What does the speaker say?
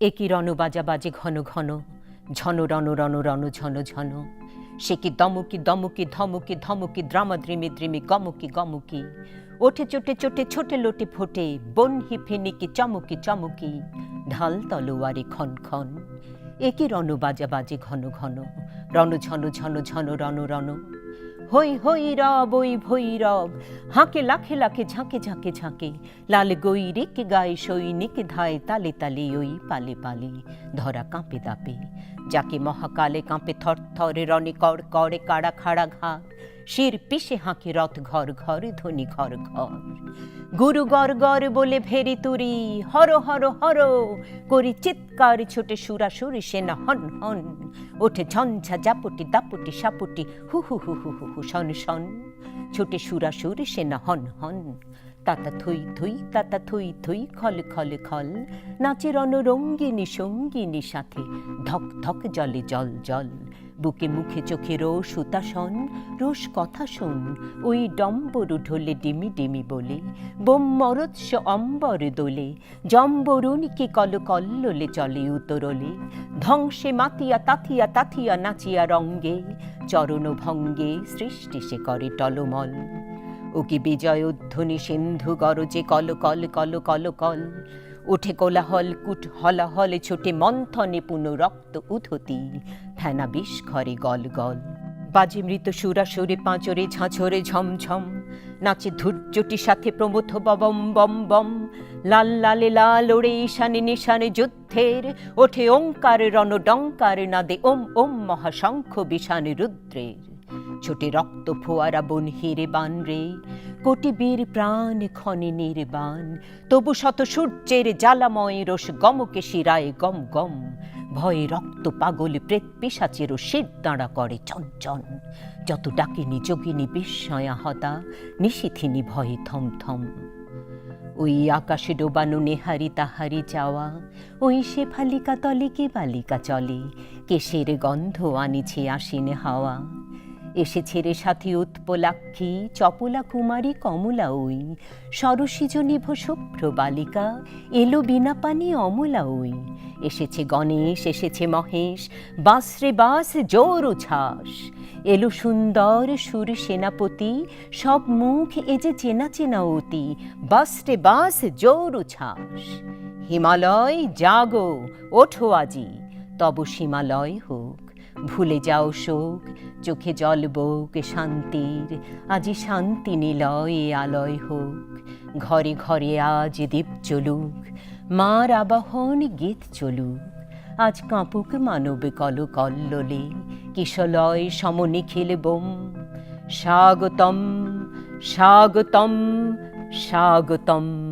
একই রণ বাজা ঘন ঘন, ঝন রণ রণ রণ ঝন ঝন। সে কি দমকি দমকি ধমকি ধমকি দ্রামাদ্রিমি দ্রিমি দ্রিমি গমকি গমকি। ওঠে চোটে চোটে ছোটে লোটে ফোটে বনহি ফেনিকি চমকি চমকি, ঢাল তলোয়ারে খন খন একই রণ বাজা বাজে ঘন ঘন, রণ ঝন ঝন ঝন রণ রণ। হই হই রব, ওই ভৈরব হাঁকে, লাখে লাখে, ঝাঁকে ঝাঁকে ঝাঁকে। লাল গৈরিক গায়ে সৈনিক ধায়, তালে তালে, ওই পালে পালে। ধরা কাঁপে, দাপে। যাকে মহাকালে কাঁপে থর থরে রনে কর করে কাড়া, খাড়া ঘা। শির পিষে হাঁকে রথ ঘর ঘর, ধ্বনি ঘর ঘর। গুরু গর গর বলে ভেরি তুরি, হর হর হর। করি চিৎকার ছোটে সুরাসুরি সেনা হন হন। ওঠে ঝঞ্ঝা জাপুটি দাপুটি সাপুটি, হু হু হু হু হু হু শন শন। ছোটে সুরাসুরি সেনা হন হন। তাতা থুই থুই, তাতা থুই থুই, খল খল খল। নাচের রণরঙ্গিনী সঙ্গিনী সাথে, ধক ধক জলে জল জল। বুকে মুখে চোখে রোষ সুতাসন রোষ কথা শোন, ওই ডম্বরু ঢোলে ডিমি ডিমি বলে, বোম মরৎস অম্বর দোলে জম্বরুণীকে কল কল্লোলে চলে উতরলে, ধ্বংসে মাতিয়া তাথিয়া তাথিয়া নাচিয়া রঙ্গে, চরণ ভঙ্গে সৃষ্টি সে করে টলমল। ও কি বিজয় উদ্ধনি সিন্ধু গরজে কল কল কল কল কল ওঠে কোলাহল কুট হলাহলে ছোটে মন্থনে পুনঃ রক্ত উধতি ফেনা বিষ ঘরে গল গল। বাজে মৃত সুরাসুরে পাঁচরে ঝাঁঝরে ঝমঝম। নাচে ধৈর্যটি সাথে প্রমথ ববম বম বম। লাল লালে লাল ওড়ে ঈশানে নিশানে যুদ্ধের। ওঠে ওঙ্কার রণ ডঙ্কার নাদে ওম ওম মহাশঙ্খ বিষানে রুদ্রের। ছোটে রক্ত ফোয়ারা বন হিরে বান রে কোটি বীর প্রাণ ক্ষণে নির্বাণ। তবু শত সূর্যের জ্বালাময় রোষ গমকে শিরায় গম গম। ভয়ে রক্ত পাগল প্রেত পিসাচেরও শির দাঁড়া করে চঞ্চন। যত ডাকিনি যোগিনী বিস্ময়া হতা, নিশিথিনী ভয়ে থম থম ওই আকাশে ডোবানো নেহারি তাহারি চাওয়া ওই সে ফালিকা তলে কে বালিকা চলে, কেশের গন্ধ আনিছে আসিনে হাওয়া। এসেছে রে সাথী উৎপলাক্ষী, চপলা কুমারী কমলা ওই সরসিজ নিভ শুভ্র বালিকা এলো বিনা পানি অমলা ওই। এসেছে গণেশ, এসেছে মহেশ বাসরে বাস জোর উচ্ছ্বাস এলো সুন্দর সুর সেনাপতি, সব মুখ এ যে চেনা চেনা অতি বাসরে বাস জোর উচ্ছ্বাস হিমালয়, জাগো, ওঠো আজি, তব সীমালয় হোক। ভুলে যাও শোক চোখে জল বোক শান্তির, আজি শান্তি নিলয়ে আলয় হোক, ঘরে ঘরে আজ দীপ চলুক মার আবাহন গীত চলুক, আজ কাঁপুক মানব কল কল্লোলে, কিশলয় সমনিখিল বোম, স্বাগতম স্বাগতম স্বাগতম।